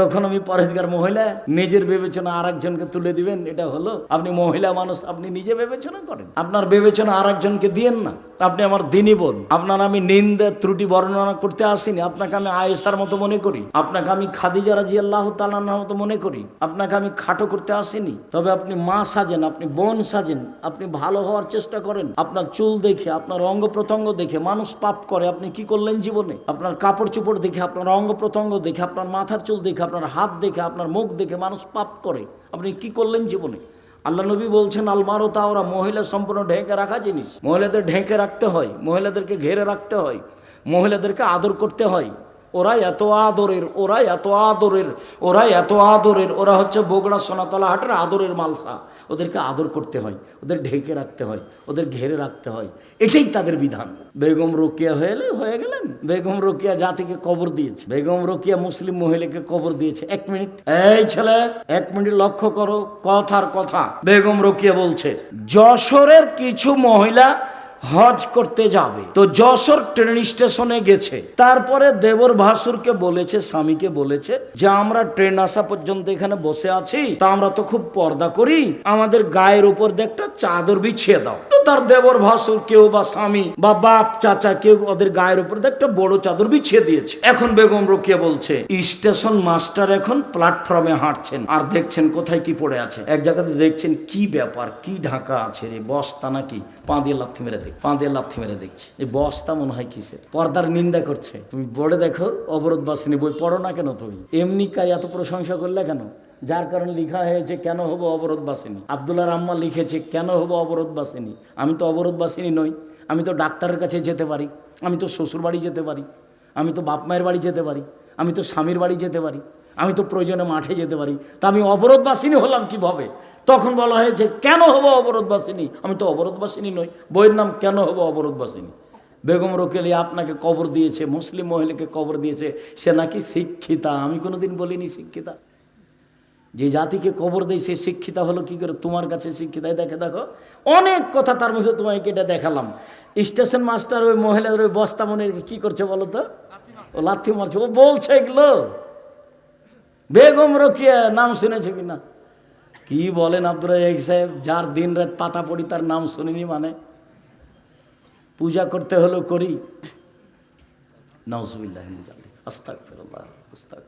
তখন আমি পরেশগার মহিলা, নিজের বিবেচনা আর একজনকে তুলে দিবেন, এটা হলো আপনি মহিলা মানুষ, আপনি নিজে বিবেচনা করেন। আপনার বিবেচনা আর একজনকে দিয়েন না। আপনি আমার দিনই বোন। আপনার আমি নিন্দা, ত্রুটি বর্ণনা করতে আসিনি। আপনাকে আমি আয়েসার মতো মনে করি। আপনাকে আমি খাদিজা রাজি আল্লাহ তালার মতো মনে করি। আপনাকে আমি খাটো করতে আসিনি। তবে আপনি মা সাজেন, আপনি বোন সাজেন, আপনি ভালো হওয়ার চেষ্টা করেন। আপনার চুল দেখে, আপনার অঙ্গ প্রত্যঙ্গ দেখে মানুষ পাপ করে। আপনি কি করলেন জীবনে? আপনার কাপড় চোপড় দেখে, আপনার অঙ্গ প্রত্যঙ্গ দেখে, আপনার মাথার চুল দেখে, আপনার হাত দেখে, আপনার মুখ দেখে মানুষ পাপ করে। আপনি কি করলেন জীবনে? আল্লাহ নবী বলছেন আলমারো তা ওরা মহিলা সম্পূর্ণ ঢেকে রাখা জিনিস। মহিলাদের ঢেকে রাখতে হয়, মহিলাদেরকে ঘেরে রাখতে হয়, মহিলাদেরকে আদর করতে হয়। ওরা এত আদরের ওরা এত আদরের ওরা এত আদরের, ওরা হচ্ছে বগুড়া সোনাতলা হাটের আদরের মালসা। ওদেরকে আদর করতে হয়, ওদের ঢেকে রাখতে হয়, ওদের ঘেরে রাখতে হয়। এটাই তাদের বিধান। বেগম রোকিয়া হয়ে হয়ে গেলেন। বেগম রোকিয়া জাতিকে কবর দিয়েছে, বেগম রোকিয়া মুসলিম মহিলাকে কবর দিয়েছে। এক মিনিট। এই ছেলে, এক মিনিট লক্ষ্য করো, কথার কথা। বেগম রোকিয়া বলছে, যশোরের কিছু মহিলা হজ করতে যাবে। তো যশোর ট্রেন স্টেশনে গেছে। তারপরে দেবর ভাসুরকে বলেছে, স্বামীকে বলেছে যে, আমরা ট্রেন আসা পর্যন্ত এখানে বসে আছি, তা আমরা তো খুব পর্দা করি। আমাদের গায়ের উপর দিয়ে একটা চাদর বিছিয়ে দাও। তার দেবর ভাসুর, কেউ বা স্বামী বা বাপ, চাচা, কেউ ওদের গায়ের উপর একটা বড় চাদর বিছিয়ে দিয়েছে। এখন বেগম রকিয়া বলছে, স্টেশন মাস্টার এখন প্ল্যাটফর্মে হাঁটছেন আর দেখছেন কোথায় কি পড়ে আছে। এক জায়গাতে দেখছেন কি ব্যাপার, কি ঢাকা আছে রে, বস্তা নাকি? পা দিয়ে লাথি মেরে দেখ পা দিয়ে লাথি মেরে দেখছে। এই বস্তা মনে হয় কিসের? পর্দার নিন্দা করছে। তুমি পড়ে দেখো, অবরোধ বাসিনী বই পড়ো না কেন তুমি? এমনি কাজ এত প্রশংসা করলে কেন? যার কারণে লেখা হয়েছে, কেন হব অবরোধ বাসিনী আবদুল্লাহ রাম্মা লিখেছে, কেন হব অবরোধ বাসিনী আমি তো অবরোধ বাসিনী নই, আমি তো ডাক্তারের কাছে যেতে পারি, আমি তো শ্বশুর বাড়ি যেতে পারি, আমি তো বাপ মায়ের বাড়ি যেতে পারি, আমি তো স্বামীর বাড়ি যেতে পারি, আমি তো প্রয়োজনে মাঠে যেতে পারি। তা আমি অবরোধবাসিনী হলাম কীভাবে? তখন বলা হয়েছে, কেন হব অবরোধবাসিনী? আমি তো অবরোধবাসিনী নই, বইয়ের নাম, কেন হব অবরোধবাসিনী? বেগম রোকেলি আপনাকে কবর দিয়েছে, মুসলিম মহিলাকে কবর দিয়েছে, সে নাকি শিক্ষিতা, আমি কোনোদিন বলিনি শিক্ষিতা। যে জাতিকে কবর দেয়, সে শিক্ষিতা হলো কি করে? তোমার কাছে শিক্ষিতা। দেখে দেখো, অনেক কথা তার মধ্যে তোমাকে এটা দেখালাম। স্টেশন মাস্টার ওই মহিলাদের ওই বস্তা মনে কি করছে বলো তো? ও লাথি মারছে। ও বলছে এগুলো। বেগম রকিয়া নাম শুনেছে কি না কি বলেন আব্দুল রাজাক সাহেব? যার দিন রাত পাতা পড়ি তার নাম শুনিনি মানে। পূজা করতে হলো করি। নজবিল্লাহ আস্তাক ফেরল্লাহ আস্তাক